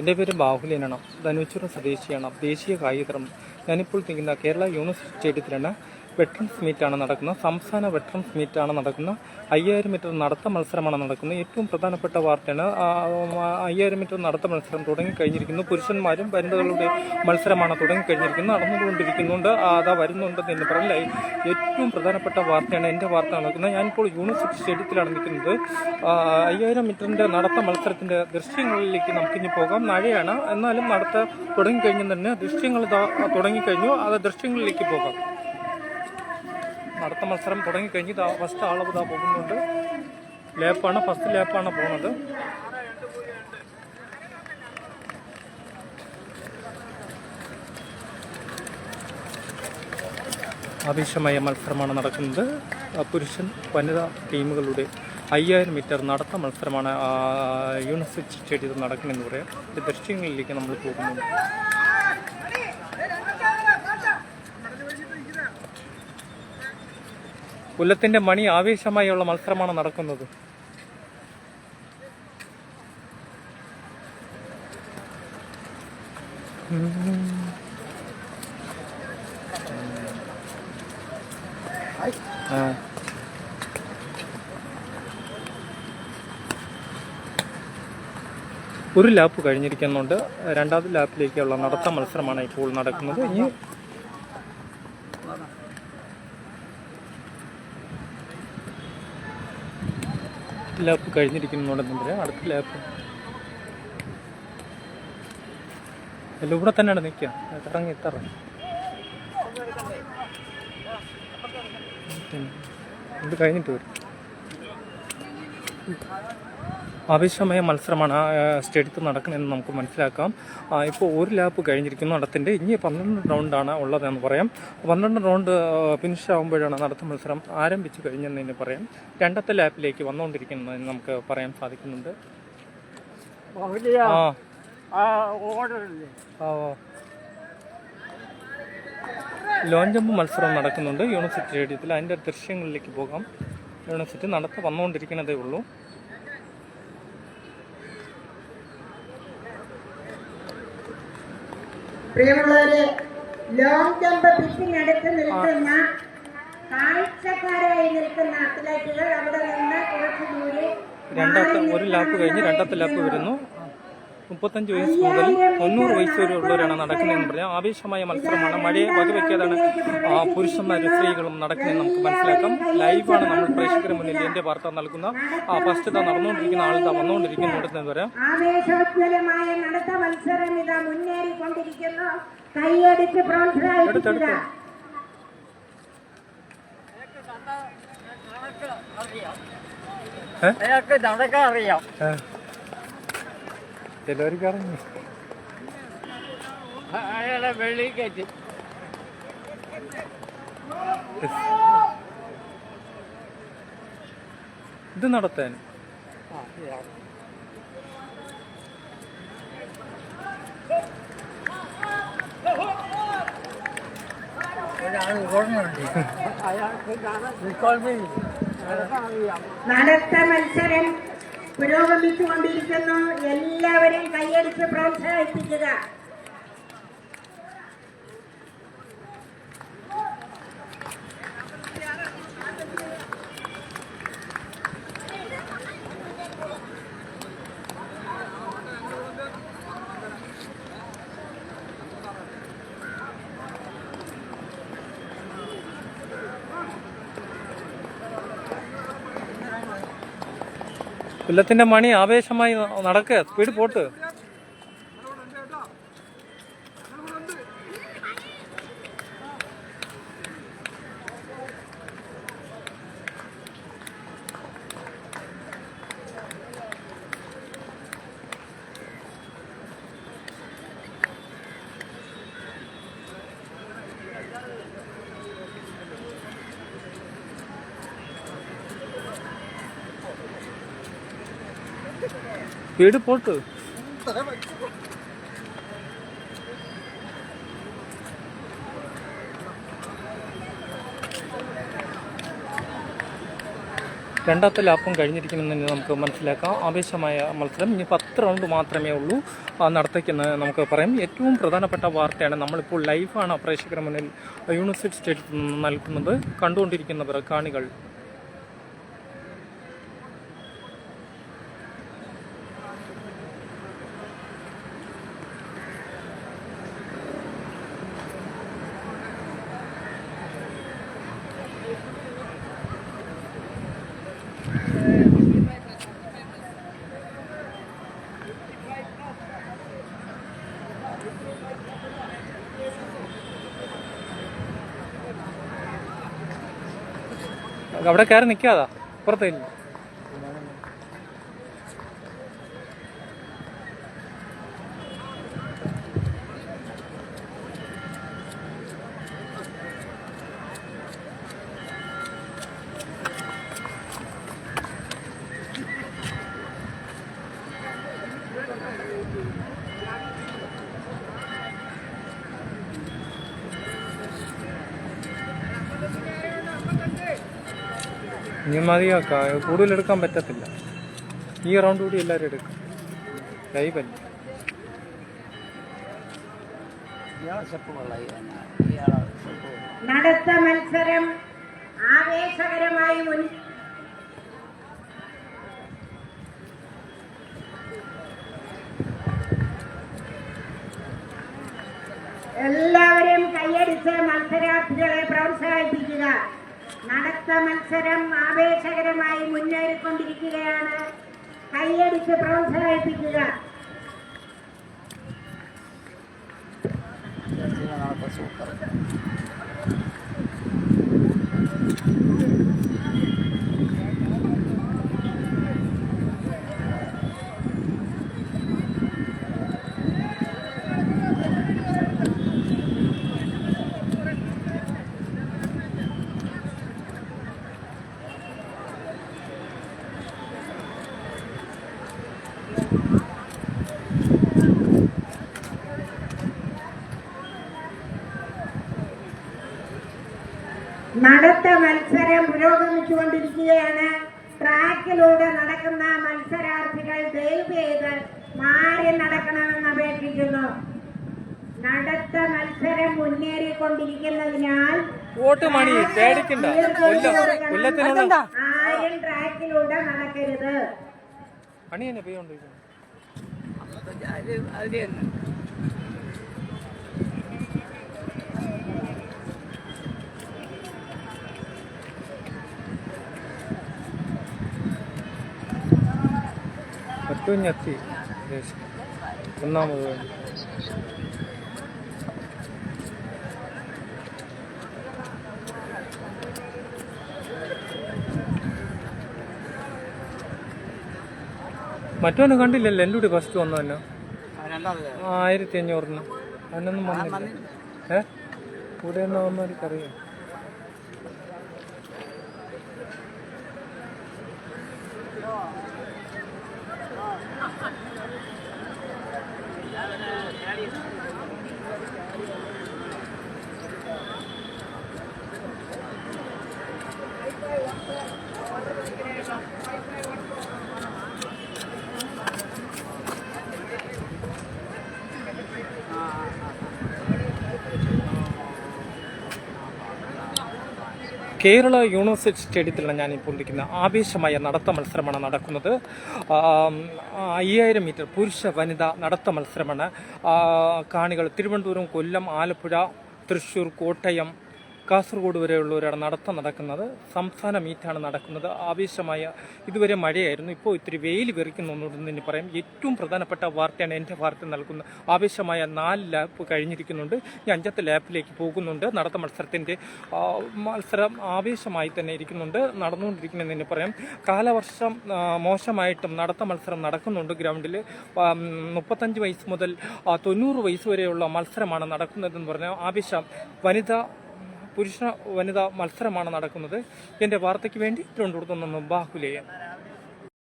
എന്റെ പേര് ബാഹുലിനാണ് ധനുച്ചുറ സ്വദേശിയാണ്. ദേശീയ കായികതരം ഞാനിപ്പോൾ തിരിക്കുന്ന കേരള യൂണിവേഴ്സിറ്റി സ്റ്റേഡിയത്തിലാണ് വെറ്ററൻസ് മീറ്റാണ് നടക്കുന്നത്. സംസ്ഥാന വെറ്ററൻസ് മീറ്റാണ് നടക്കുന്നത്. അയ്യായിരം മീറ്റർ നടത്ത മത്സരമാണ് നടക്കുന്നത്. ഏറ്റവും പ്രധാനപ്പെട്ട വാർത്തയാണ് അയ്യായിരം മീറ്റർ നടത്ത മത്സരം തുടങ്ങിക്കഴിഞ്ഞിരിക്കുന്നു. പുരുഷന്മാരും വനിതകളുടെ മത്സരമാണ് തുടങ്ങിക്കഴിഞ്ഞിരിക്കുന്നത് നടന്നുകൊണ്ടിരിക്കുന്നുണ്ട്. അതാ വരുന്നുണ്ടെന്ന് എന്ന് പറഞ്ഞാൽ ഏറ്റവും പ്രധാനപ്പെട്ട വാർത്തയാണ് എന്റെ വാർത്ത നടക്കുന്നത്. ഞാനിപ്പോൾ യൂണിവേഴ്സിറ്റി സ്റ്റേഡിയത്തിലാണ് നിൽക്കുന്നത്. അയ്യായിരം മീറ്ററിന്റെ നടത്ത മത്സരത്തിന്റെ ദൃശ്യങ്ങളിലേക്ക് നമുക്കിനി പോകാം. മഴയാണ്. എന്നാലും നടത്ത തുടങ്ങിക്കഴിഞ്ഞു തന്നെ ദൃശ്യങ്ങൾ തുടങ്ങിക്കഴിഞ്ഞു. അത് ദൃശ്യങ്ങളിലേക്ക് പോകാം. നടത്ത മത്സരം തുടങ്ങിക്കഴിഞ്ഞ് ഇതാ ഫസ്റ്റ് ആളവ് ഇതാ പോകുന്നുണ്ട്. ലേപ്പാണ് ഫസ്റ്റ് ലേപ്പാണ് പോകുന്നത്. ആവേശമായ മത്സരമാണ് നടക്കുന്നത്. പുരുഷൻ വനിതാ ടീമുകളുടെ അയ്യായിരം മീറ്റർ നടത്ത മത്സരമാണ് യൂണിവേഴ്സിറ്റി സ്റ്റേഡിയത്തിൽ നടക്കുന്നതെന്ന് പറയാം. ദൃശ്യങ്ങളിലേക്ക് നമ്മൾ പോകുന്നുണ്ട് പുല്ലത്തിന്റെ മണി ആവേശമായുള്ള മത്സരമാണ് നടക്കുന്നത്. ഒരു ലാപ്പ് കഴിഞ്ഞിരിക്കുന്നുണ്ട്. രണ്ടാമത്തെ ലാപ്പിലേക്കുള്ള നടത്ത മത്സരമാണ് ഇപ്പോൾ നടക്കുന്നത്. ഇനി ലാപ്പ് കഴിഞ്ഞിരിക്കുന്നുണ്ടെന്ന് പറയാം അടുത്ത ലാപ്പ് അല്ല ഇവിടെ തന്നെയാണ് നിൽക്കുക. ഇറങ്ങി ഇത്തറങ്ങി ഇത് കഴിഞ്ഞിട്ട് വരും. ആവേശമായ മത്സരമാണ് ആ സ്റ്റേഡിയത്തിൽ നടക്കുന്നതെന്ന് നമുക്ക് മനസ്സിലാക്കാം. ഇപ്പോൾ ഒരു ലാപ്പ് കഴിഞ്ഞിരിക്കുന്നു നടത്തിന്റെ. ഇനി പന്ത്രണ്ട് റൗണ്ടാണ് ഉള്ളതെന്ന് പറയാം. പന്ത്രണ്ട് റൗണ്ട് ഫിനിഷ് ആകുമ്പോഴാണ് നടത്ത മത്സരം ആരംഭിച്ചു കഴിഞ്ഞെന്ന് തന്നെ പറയാം. രണ്ടത്തെ ലാപ്പിലേക്ക് വന്നുകൊണ്ടിരിക്കുന്നതെന്ന് നമുക്ക് പറയാൻ സാധിക്കുന്നുണ്ട്. ലോങ് ജമ്പ് മത്സരം നടക്കുന്നുണ്ട്. യൂണിവേഴ്സിറ്റി സ്റ്റേഡിയത്തിൽ. അതിന്റെ ദൃശ്യങ്ങളിലേക്ക് പോകാം. യൂണിവേഴ്സിറ്റി നടത്ത വന്നുകൊണ്ടിരിക്കുന്നതേ ഉള്ളൂ. പ്രിയമുള്ളവരെ ലോങ് ജമ്പ് പിച്ചിനടുത്ത് നിൽക്കുന്ന കാഴ്ചക്കാരായി നിൽക്കുന്ന അത്ലറ്റുകൾ അവിടെ നിന്ന് കുറച്ച് ദൂരെ രണ്ടാമത്തെ ഒരു ലാപ്പ് കഴിഞ്ഞ് രണ്ടാമത്തെ ലാപ്പ് വരുന്നു. മുപ്പത്തഞ്ച് വയസ്സ് മുതൽ തൊണ്ണൂറ് വയസ്സ് വരെ ഉള്ളവരാണ് നടക്കുന്നതെന്ന് പറഞ്ഞാൽ ആവേശമായ മത്സരമാണ്. മഴയെ വകവയ്ക്കാതാണ് ആ, പുരുഷന്മാരും സ്ത്രീകളും നടക്കുന്നതെന്ന് നമുക്ക് മനസ്സിലാക്കാം. ലൈവാണ് നമ്മൾ പ്രേക്ഷകരുടെ മുന്നിൽ എന്റെ വാർത്ത നൽകുന്ന. ആ ഫസ്റ്റ് ഇതാ നടന്നുകൊണ്ടിരിക്കുന്ന ആളിതാ വന്നുകൊണ്ടിരിക്കുന്നുണ്ടെന്ന് പറയാം. ആവേശോജ്വലമായ നടത്ത മത്സരം ഇതാ മുന്നേറിക്കൊണ്ടിരിക്കുന്നു. കൈയടിച്ച് പ്രോത്സാഹിപ്പിക്കുക. ഏ? അയാൾക്ക് നടക്കാൻ അറിയാം. ചിലവർക്ക് അറിഞ്ഞു അ- അയാളെ വെള്ളി കയറ്റി. ഇത് നടത്താൻ. നടത്ത മത്സരം പുരോഗമിച്ചുകൊണ്ടിരിക്കുന്നു. എല്ലാവരെയും കൈയടിച്ച് പ്രോത്സാഹിപ്പിക്കുക. പുല്ലത്തിന്റെ മണി ആവേശമായി നടക്കുക. സ്പീഡ് പോട്ട്. സ്പീഡ് പോട്ട്. രണ്ടാമത്തെ ലാപ്പും കഴിഞ്ഞിരിക്കുമെന്ന് തന്നെ നമുക്ക് മനസ്സിലാക്കാം. ആവേശമായ മത്സരം. ഇനി പത്ത് റൗണ്ട് മാത്രമേ ഉള്ളൂ. നടത്തിക്കുന്നത് നടത്തേക്കെന്ന് നമുക്ക് പറയാം. ഏറ്റവും പ്രധാനപ്പെട്ട വാർത്തയാണ് നമ്മളിപ്പോൾ ലൈഫാണ് പ്രേക്ഷകരുടെ മുന്നിൽ. യൂണിവേഴ്സിറ്റി സ്റ്റേറ്റ് നൽകുന്നത്. കണ്ടുകൊണ്ടിരിക്കുന്നവർ കാണികൾ. അവിടെ കയറി നിൽക്കാതാ പുറത്തേക്ക് ഇനി മതിയാക്ക. കൂടുതൽ എടുക്കാൻ പറ്റത്തില്ല. ഈ റൗണ്ട് കൂടി എല്ലാവരും എടുക്കും. ലൈവല്ല നടത്ത മത്സരം ആവേശകരമായി മുൻ എല്ലാവരും കൈയടിച്ച് മത്സരാർത്ഥികളെ പ്രോത്സാഹിപ്പിക്കുക. നടത്ത മത്സരം ആവേശകരമായി മുന്നേറിക്കൊണ്ടിരിക്കുകയാണ്. കൈയടിച്ച് പ്രോത്സാഹിപ്പിക്കുക. നടത്ത നടത്ത മത്സരം പുരോഗമിച്ചുകൊണ്ടിരിക്കുകയാണ്. ട്രാക്കിലൂടെ നടക്കുന്ന മത്സരാർത്ഥികൾ ദയവ് ചെയ്ത് മാറി നടക്കണമെന്ന് അപേക്ഷിക്കുന്നു. നടത്ത മത്സരം മുന്നേറിക്കൊണ്ടിരിക്കുന്നതിനാൽ ആരും ട്രാക്കിലൂടെ നടക്കരുത്. പണി തന്നെ പെയ്യോണ്ടിരിക്കുന്നു അത് അത് തന്നെ ഏറ്റവും ഞെത്തി ഒന്നാമത്. വേണ്ടി മറ്റൊന്നും കണ്ടില്ലല്ലോ എന്റെ കൂടി ഫസ്റ്റ് വന്നു തന്നെ രണ്ടാമത് ആയിരത്തി അഞ്ഞൂറിന് അതിനൊന്നും വന്നില്ല. ഏ? കൂടെ ഒന്നും വന്നവർക്കറിയാം കേരള യൂണിവേഴ്സിറ്റി സ്റ്റേഡിയത്തിലാണ് ഞാനിപ്പോൾ ഇരിക്കുന്നത് ആവേശമായ നടത്ത മത്സരമാണ് നടക്കുന്നത്. അയ്യായിരം മീറ്റർ പുരുഷ വനിത നടത്ത മത്സരമാണ്. കാണികൾ തിരുവനന്തപുരം കൊല്ലം ആലപ്പുഴ തൃശ്ശൂർ കോട്ടയം കാസർഗോഡ് വരെയുള്ളവരാണ് നടത്തം നടക്കുന്നത് സംസ്ഥാന മീറ്റാണ് നടക്കുന്നത്. ആവേശമായ ഇതുവരെ മഴയായിരുന്നു. ഇപ്പോൾ ഇത്തിരി വെയിൽ വിറിക്കുന്നുണ്ടെന്ന് തന്നെ പറയും. ഏറ്റവും പ്രധാനപ്പെട്ട വാർത്തയാണ് എന്റെ വാർത്ത നൽകുന്നത് ആവേശമായ നാല് ലാപ്പ് കഴിഞ്ഞിരിക്കുന്നുണ്ട്. ഈ അഞ്ചത്തെ ലാപ്പിലേക്ക് പോകുന്നുണ്ട്. നടത്ത മത്സരത്തിന്റെ മത്സരം ആവേശമായി തന്നെ ഇരിക്കുന്നുണ്ട്. നടന്നുകൊണ്ടിരിക്കുന്നതെന്ന് തന്നെ പറയാം. കാലവർഷം മോശമായിട്ടും നടത്ത മത്സരം നടക്കുന്നുണ്ട് ഗ്രൗണ്ടിൽ. മുപ്പത്തഞ്ച് വയസ്സ് മുതൽ തൊണ്ണൂറ് വയസ്സ് വരെയുള്ള മത്സരമാണ് നടക്കുന്നതെന്ന് പറഞ്ഞാൽ ആവേശം വനിത പുരുഷ വനിതാ മത്സരമാണ് നടക്കുന്നത്. എന്റെ വാർത്തയ്ക്ക് വേണ്ടി തിരുവനന്തപുരത്ത് നിന്നും ബാഹുലേയൻ.